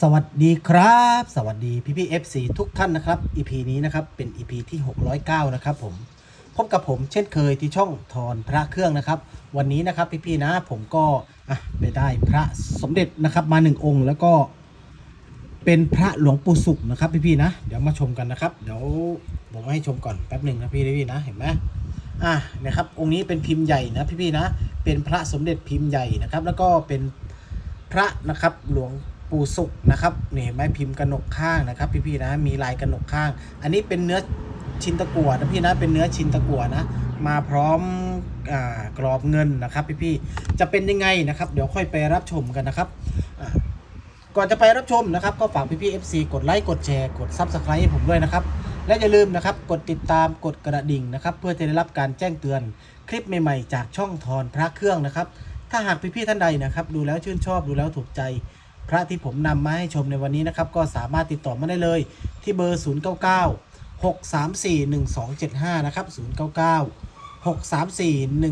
สวัสดีครับ สวัสดีพี่พี่เอฟซีทุกท่านนะครับ EP นี้นะครับเป็น EP ที่ 609 นะครับผมพบกับผมเช่นเคยที่ช่องทอนพระเครื่องนะครับ วันนี้นะครับพี่พี่นะผมก็อะไปได้พระสมเด็จนะครับมาหนึ่งองค์ แล้วก็เป็นพระหลวงปู่สุขนะครับพี่พี่นะเดี๋ยวมาชมกันนะครับเดี๋ยวผมให้ชมก่อนแป๊บหนึ่งนะพี่พี่นะเห็นไหมอะนะครับองค์นี้เป็นพิมพ์ใหญ่นะพี่พี่นะเป็นพระสมเด็จพิมพ์ใหญ่นะครับ แล้วก็เป็นพระนะครับหลวง ปู่สุขนะครับนี่เห็นไหมพิมพ์กระหนกข้างนะครับ พี่ๆนะมีลายกระหนกข้าง อันนี้เป็นเนื้อชินตะกั่วนะพี่นะเป็นเนื้อชินตะกั่วนะมาพร้อมอกรอบเงินนะครับพี่ๆจะเป็นยังไงนะครับ เดี๋ยวค่อยไปรับชมกันนะครับก่อนจะไปรับชมนะครับ ก็ฝากพี่ๆ FC กดไลค์กดแชร์กด Subscribe ให้ผมด้วยนะครับ และอย่าลืมนะครับกดติดตามกดกระดิ่งนะครับ เพื่อจะได้รับการแจ้งเตือนคลิปใหม่ๆ จากช่องทอนพระเครื่องนะครับ ถ้าหากพี่ๆท่านใดนะครับ ดูแล้วชื่นชอบดูแล้วถูกใจ พระที่ผมนำมาให้ชมในวันนี้นะครับ ก็สามารถติดต่อมาได้เลยที่เบอร์ 099 634 1275 นะครับ 099 634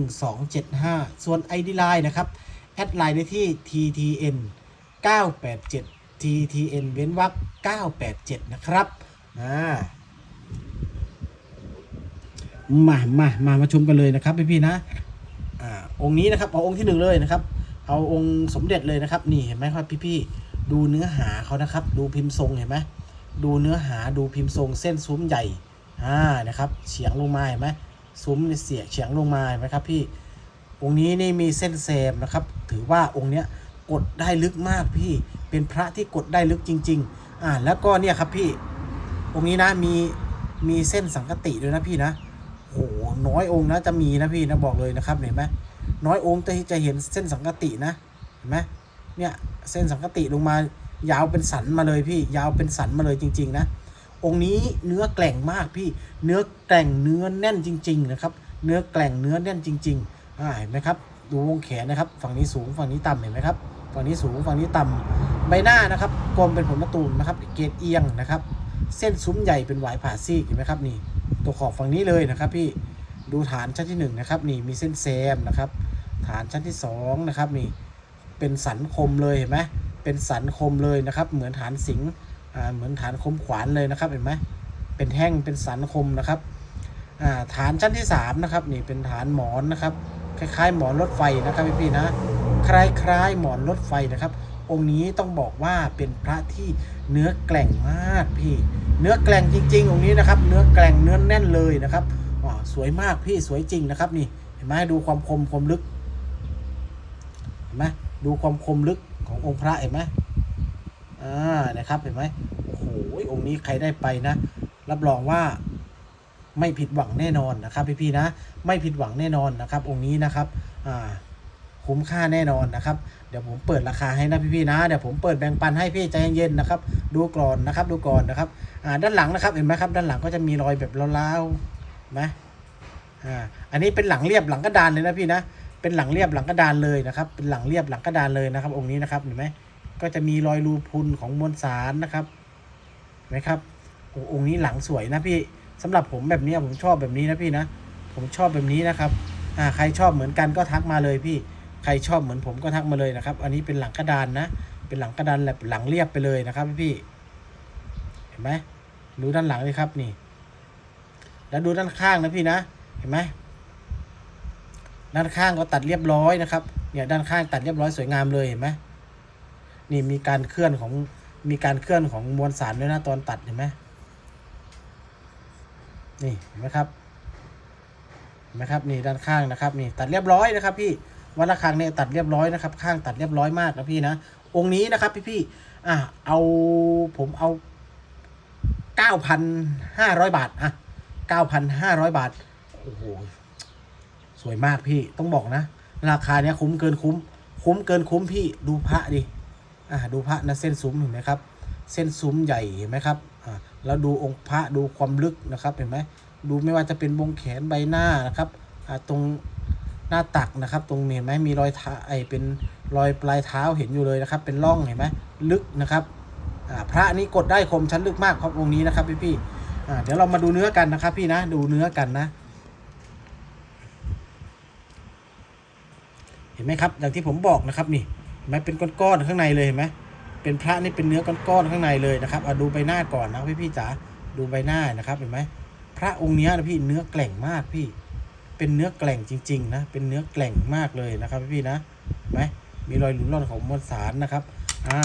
1275 ส่วน ID Line นะครับ แอดไลน์ได้ที่ TTN 987 TTN เว้นวรรค987 นะครับอ่ามามามามาชมกันเลยนะครับพี่ๆนะ อ่า องค์นี้นะครับเอาองค์ที่หนึ่งเลยนะครับ เอาองค์สมเด็จเลยนะครับ นี่เห็นไหมครับพี่ๆดูเนื้อหาเขานะครับ ดูพิมพ์ทรงเห็นไหมดูเนื้อหาดูพิมพ์ทรงเส้นซุ้มใหญ่อ่านะครับเฉียงลงมาเห็นไหมซุ้มเสียเฉียงลงมาเห็นไหมครับพี่องค์นี้นี่มีเส้นเซมนะครับ ถือว่าองค์เนี้ยกดได้ลึกมากพี่เป็นพระที่กดได้ลึกจริง ๆ อ่าแล้วก็เนี่ยครับพี่องค์นี้นะมีมีเส้นสังกติด้วยนะพี่นะโอ้โหน้อยองค์นะจะมีนะพี่นะบอกเลยนะครับเห็นไหม น้อยองค์จะจะเห็นเส้นสังกตินะเห็นไหมเนี่ยเส้นสังกติลงมายาวเป็นสันมาเลยพี่ยาวเป็นสันมาเลยจริง ๆ นะ องค์นี้เนื้อแกร่งมากพี่ เนื้อแกร่งเนื้อแน่นจริง ๆ นะครับ เนื้อแกร่งเนื้อแน่นจริงๆอ่าเห็นไหมครับ ดูวงแขนนะครับ ฝั่งนี้สูงฝั่งนี้ต่ำเห็นไหมครับฝั่งนี้สูงฝั่งนี้ต่ำใบหน้านะครับกลมเป็นผลมะตูมนะครับ เกรดเอียงนะครับ เส้นซุ้มใหญ่เป็นหวายผ่าซีกเห็นไหมครับนี่ ตัวขอบฝั่งนี้เลยนะครับ พี่ดูฐานชั้นที่หนึ่งนะครับนี่มีเส้นแซมนะครับ ฐานชั้นที่สองนะครับนี่เป็นสันคมเลยเห็นไหมเป็นสันคมเลยนะครับ เหมือนฐานสิงเหมือนฐานคมขวานเลยนะครับเห็นไหมเป็นแท่งเป็นสันคมนะครับฐานชั้นที่สามนะครับนี่เป็นฐานหมอนนะครับคล้ายๆ หมอนรถไฟนะครับพี่ๆนะคล้ายๆหมอนรถไฟนะครับ องค์นี้ต้องบอกว่าเป็นพระที่เนื้อแกร่งมากพี่ เนื้อแกร่งจริง ๆ องค์นี้นะครับ เนื้อแกร่งเนื้อแน่นเลยนะครับอ๋อสวยมากพี่สวยจริงนะครับนี่เห็นไหมดูความคมความลึก เห็นไหมดูความคมลึกขององค์พระเห็นไหมอ่านะครับเห็นไหมโอ้โหองค์นี้ใครได้ไปนะ รับรองว่าไม่ผิดหวังแน่นอนนะครับพี่ๆนะ ไม่ผิดหวังแน่นอนนะครับ องค์นี้นะครับอ่าคุ้มค่าแน่นอนนะครับ เดี๋ยวผมเปิดราคาให้นะพี่ๆนะ เดี๋ยวผมเปิดแบ่งปันให้พี่ใจเย็นๆนะครับ ดูก่อนนะครับ ดูก่อนนะครับ อ่า ด้านหลังนะครับ เห็นไหมครับ ด้านหลังก็จะมีรอยแบบล้าวๆนะ อ่า อันนี้เป็นหลังเรียบหลังกระดานเลยนะพี่นะ เป็นหลังเรียบหลังกระดานเลยนะครับ เป็นหลังเรียบหลังกระดานเลยนะครับ องค์นี้นะครับเห็นไหมก็จะมีรอยรูพุนของมวลสารนะครับเห็นไหมครับองค์นี้หลังสวยนะพี่สำหรับผมแบบนี้ผมชอบแบบนี้นะพี่นะ ผมชอบแบบนี้นะครับอ่าใครชอบเหมือนกันก็ทักมาเลยพี่ ใครชอบเหมือนผมก็ทักมาเลยนะครับ อันนี้เป็นหลังกระดานนะ เป็นหลังกระดานแบบหลังเรียบไปเลยนะครับพี่ เห็นไหมดูด้านหลังเลยครับนี่ แล้วดูด้านข้างนะพี่นะ เห็นไหม ด้านข้างก็ตัดเรียบร้อยนะครับ เนี่ยด้านข้างตัดเรียบร้อยสวยงามเลยเห็นไหมนี่มีการเคลื่อนของมีการเคลื่อนของมวลสารด้วยนะตอนตัดเห็นไหมนี่เห็นไหมครับเห็นไหมครับนี่ด้านข้างนะครับนี่ตัดเรียบร้อยนะครับ พี่วันละครั้งเนี่ยตัดเรียบร้อยนะครับ ข้างตัดเรียบร้อยมากนะพี่นะองค์นี้นะครับพี่พี่อะเอาผมเอาเก้าพันห้าร้อยบาทอะเก้าพันห้าร้อยบาทโอ้โห สวยมากพี่ต้องบอกนะ ราคาเนี้ยคุ้มเกินคุ้ม คุ้มเกินคุ้มพี่ดูพระดิอะดูพระนะเส้นซุ้มเห็นไหมครับ เส้นซุ้มใหญ่เห็นไหมครับอ่าแล้วดูองค์พระดูความลึกนะครับเห็นไหมดูไม่ว่าจะเป็นวงแขนใบหน้านะครับอ่าตรงหน้าตักนะครับตรงนี้เห็นไหมมีรอยเท้าไอเป็นรอยปลายเท้าเห็นอยู่เลยนะครับ เป็นร่องเห็นไหมลึกนะครับอ่าพระนี้กดได้คมชั้นลึกมากครับองค์นี้นะครับพี่พี่อ่าเดี๋ยวเรามาดูเนื้อกันนะครับพี่นะดูเนื้อกันนะ ห็นไหมครับอย่างที่ผมบอกนะครับนี่เห็นไหมเป็นก้อนๆข้างในเลยเห็นไหมเป็นพระนี่เป็นเนื้อก้อนๆข้างในเลยนะครับเอาดูใบหน้าก่อนนะพี่พี่จ๋าดูใบหน้านะครับเห็นไหมพระองค์นี้นะพี่เนื้อแกร่งมากพี่ เป็นเนื้อแกร่งจริง ๆ นะ เป็นเนื้อแกร่งมากเลยนะครับ พี่นะเห็นไหมมีรอยหลุดร่อนของมวลสารนะครับอ่า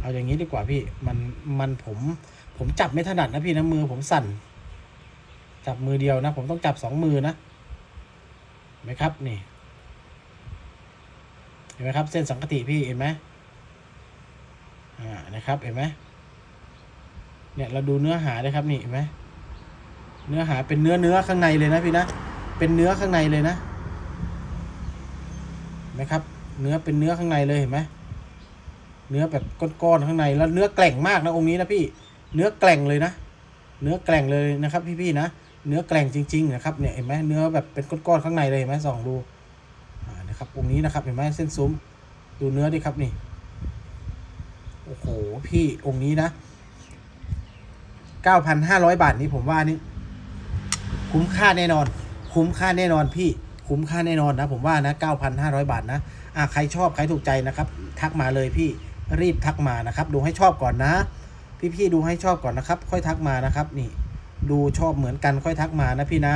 เอาอย่างนี้ดีกว่าพี่มันมันผมผมจับไม่ถนัดนะพี่นะมือผมสั่น จับมือเดียวนะ ผมต้องจับสองมือนะเห็นไหมครับนี่ เห็นไหมครับ เส้นสังกติพี่เห็นไหมอ่านะครับเห็นไหมเนี่ยเราดูเนื้อหาเลยครับนี่เห็นไหมเนื้อหาเป็นเนื้อเนื้อข้างในเลยนะพี่นะเป็นเนื้อข้างในเลยนะเห็นไหมครับ เนื้อเป็นเนื้อข้างในเลยเห็นไหมเนื้อแบบก้อนๆข้างในแล้วเนื้อแกร่งมากนะองค์นี้นะพี่ เนื้อแกร่งเลยนะ เนื้อแกร่งเลยนะครับ พี่ๆนะ เนื้อแกร่งจริง ๆ นะครับเนี่ยเห็นไหมเนื้อแบบเป็นก้อนๆข้างในเลยเห็นไหมส่องดู นะครับองค์นี้นะครับเห็นไหมเส้นซุ้มดูเนื้อดิครับนี่โอ้โหพี่องค์นี้นะเก้าพันห้าร้อยบาทนี้ผมว่านี่คุ้มค่าแน่นอน คุ้มค่าแน่นอนพี่คุ้มค่าแน่นอนนะผมว่านะ 9,500 บาทนะอะใครชอบใครถูกใจนะครับ ทักมาเลยพี่รีบทักมานะครับ ดูให้ชอบก่อนนะ พี่ๆดูให้ชอบก่อนนะครับ ค่อยทักมานะครับนี่ ดูชอบเหมือนกันค่อยทักมานะพี่นะ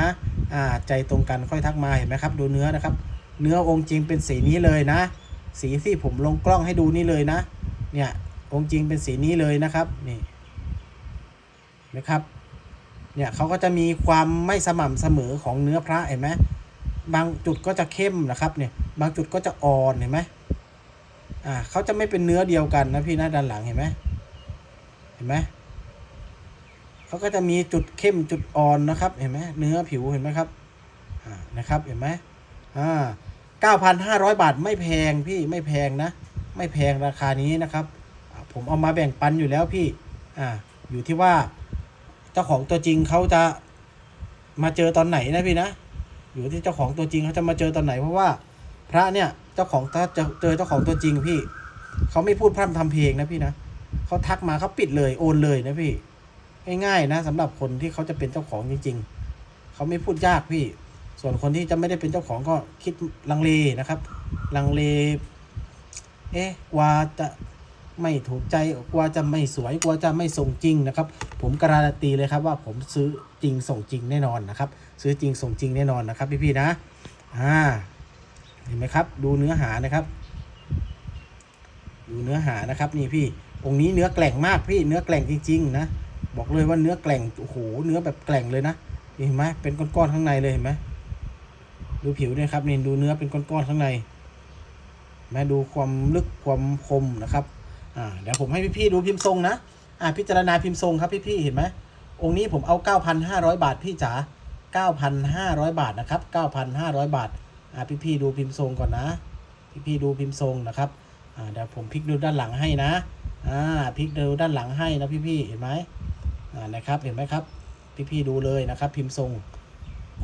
อ่าใจตรงกันค่อยทักมาเห็นไหมครับ ดูเนื้อนะครับ เนื้อองค์จริงเป็นสีนี้เลยนะ สีที่ผมลงกล้องให้ดูนี่เลยนะ เนี่ยองค์จริงเป็นสีนี้เลยนะครับนี่นะครับเนี่ยเขาก็จะมีความไม่สม่ำเสมอของเนื้อพระเห็นไหมบางจุดก็จะเข้มนะครับเนี่ยบางจุดก็จะอ่อนเห็นไหมอ่าเขาจะไม่เป็นเนื้อเดียวกันนะพี่นะด้านหลังเห็นไหมเห็นไหมเขาก็จะมีจุดเข้มจุดอ่อนนะครับเห็นไหมเนื้อผิวเห็นไหมครับอ่านะครับเห็นไหมอ่า เก้าพันห้าร้อยบาทไม่แพงพี่ไม่แพงนะ ไม่แพงราคานี้นะครับ ผมเอามาแบ่งปันอยู่แล้วพี่อ่าอยู่ที่ว่าเจ้าของตัวจริงเขาจะมาเจอตอนไหนนะพี่นะ อยู่ที่เจ้าของตัวจริงเขาจะมาเจอตอนไหนเพราะว่า พระเนี่ยเจ้าของถ้าจะเจอเจ้าของตัวจริงพี่เขาไม่พูดพร่ำทำเพลงนะพี่นะเขาทักมาเขาปิดเลยโอนเลยนะพี่ ง่ายๆนะสำหรับคนที่เขาจะเป็นเจ้าของจริง ๆเขาไม่พูดยากพี่ ส่วนคนที่จะไม่ได้เป็นเจ้าของก็คิดลังเลนะครับ ลังเล เอ๊ะกว่าจะไม่ถูกใจกลัวจะไม่สวยกลัวจะไม่ส่งจริงนะครับ ผมการันตีเลยครับว่าผมซื้อจริงส่งจริงแน่นอนนะครับ ซื้อจริงส่งจริงแน่นอนนะครับ พี่ๆนะอ่าเห็นไหมครับ ดูเนื้อหานะครับ ดูเนื้อหานะครับ นี่พี่องค์นี้เนื้อแกล่งมากพี่เนื้อแกล่งจริง ๆ นะบอกเลยว่าเนื้อแกล่งโอ้โหเนื้อแบบแกล่งเลยนะเห็นไหมเป็นก้อนๆข้างในเลยเห็นไหม ดูผิวเนี่ยครับนี่ดูเนื้อเป็นก้อนๆข้างในแม่ดูความลึกความคมนะครับอ่าเดี๋ยวผมให้พี่ๆดูพิมพ์ทรงนะอ่าพิจารณาพิมพ์ทรงครับพี่ๆเห็นไหมองค์นี้ผมเอา 9,500 บาทพี่จ๋า9,500 บาทนะครับ 9,500 บาทอ่าพี่ๆดูพิมพ์ทรงก่อนนะ พี่ๆดูพิมพ์ทรงนะครับอ่าเดี๋ยวผมพลิกดูด้านหลังให้นะอ่าพลิกดูด้านหลังให้นะพี่ๆเห็นไหมอ่านะครับเห็นไหมครับ พี่ๆดูเลยนะครับ พิมพ์ทรง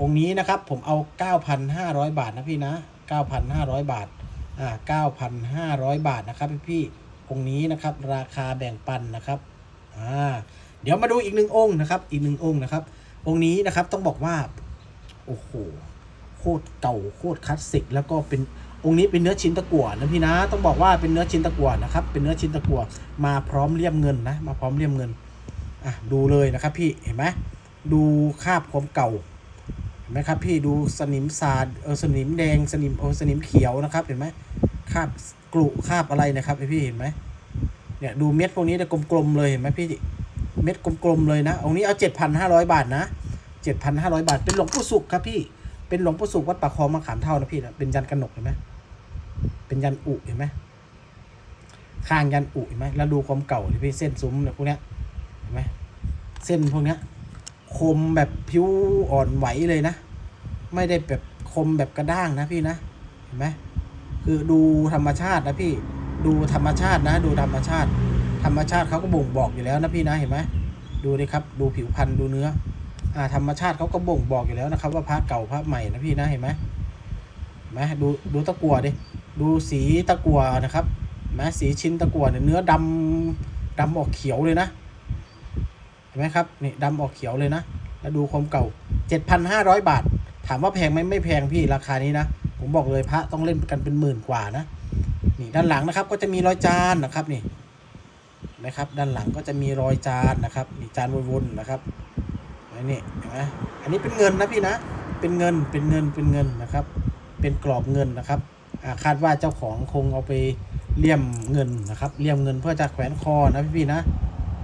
องค์นี้นะครับผมเอา 9,500 บาทนะพี่นะ 9,500 บาทอ่า9,500 บาทนะครับพี่ๆองค์นี้นะครับราคาแบ่งปันนะครับอ่าเดี๋ยวมาดูอีกหนึ่งองค์นะครับ อีกหนึ่งองค์นะครับ องค์นี้นะครับต้องบอกว่าโอ้โหโคตรเก่าโคตรคลาสสิก แล้วก็เป็นองค์นี้เป็นเนื้อชิ้นตะกั่วนะพี่นะ ต้องบอกว่าเป็นเนื้อชิ้นตะกั่วนะครับ เป็นเนื้อชิ้นตะกั่วมาพร้อมเลี่ยมเงินนะมาพร้อมเลี่ยมเงินอะดูเลยนะครับพี่เห็นไหมดูคาบความเก่า ห็นไหมครับพี่ดูสนิมสาดเออสนิมแดงสนิมเออสนิมเขียวนะครับเห็นไหมคราบกรุคราบอะไรนะครับพี่เห็นไหมเนี่ยดูเม็ดพวกนี้จะกลมๆเลยเห็นไหมพี่เม็ดกลมๆเลยนะองนี้เอาเจ็ดพันห้าร้อยบาทนะเจ็ดพันห้าร้อยบาท เป็นหลวงปู่สุขครับพี่เป็นหลวงปู่สุขวัดปากคลองมะขามเท่านะพี่นะเป็นยันกระหนกเห็นไหมเป็นยันอุเห็นไหมข้างยันอุเห็นไหมแล้วดูความเก่าที่พี่เส้นซุ้มเนี่ยพวกเนี้ยเห็นไหมเส้นพวกเนี้ย คมแบบผิวอ่อนไหวเลยนะ ไม่ได้แบบคมแบบกระด้างนะพี่นะเห็นไหมคือดูธรรมชาตินะพี่ดูธรรมชาตินะ ดูธรรมชาติ ธรรมชาติเขาก็บ่งบอกอยู่แล้วนะพี่นะเห็นไหมดูดิครับ ดูผิวพรรณดูเนื้ออ่าธรรมชาติเขาก็บ่งบอกอยู่แล้วนะครับ ว่าพระเก่าพระใหม่นะพี่นะเห็นไหมเห็นไหมดูดูตะกั่วดิดูสีตะกั่วนะครับเห็นไหมสีชิ้นตะกั่วเนี่ยเนื้อดำดำออกเขียวเลยนะ ไหมครับนี่ดำออกเขียวเลยนะ แล้วดูความเก่า 7,500 บาท ถามว่าแพงไหมไม่แพงพี่ราคานี้นะ ผมบอกเลยพระต้องเล่นกันเป็นหมื่นกว่านะ นี่ด้านหลังนะครับก็จะมีรอยจานนะครับนี่นะครับด้านหลังก็จะมีรอยจานนะครับมีจานวนๆนะครับไอ้นี่เห็นไหมอันนี้เป็นเงินนะพี่นะ เป็นเงินเป็นเงินเป็นเงินนะครับ เป็นกรอบเงินนะครับาคาดว่าเจ้าของคงเอาไปเลี่ยมเงินนะครับเลี่ยมเงินเพื่อจะแขวนคอนะพี่ๆนะ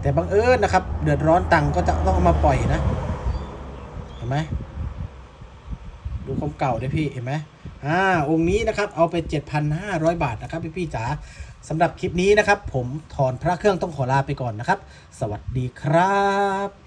แต่บังเอิญนะครับ เดือดร้อนตังก็จะต้องเอามาปล่อยนะ เห็นไหมดูความเก่าด้วยพี่เห็นไหมอ่าองค์นี้นะครับเอาไป 7,500 บาทนะครับพี่พี่จ๋าสำหรับคลิปนี้นะครับ ผมถอนพระเครื่องต้องขอลาไปก่อนนะครับ สวัสดีครับ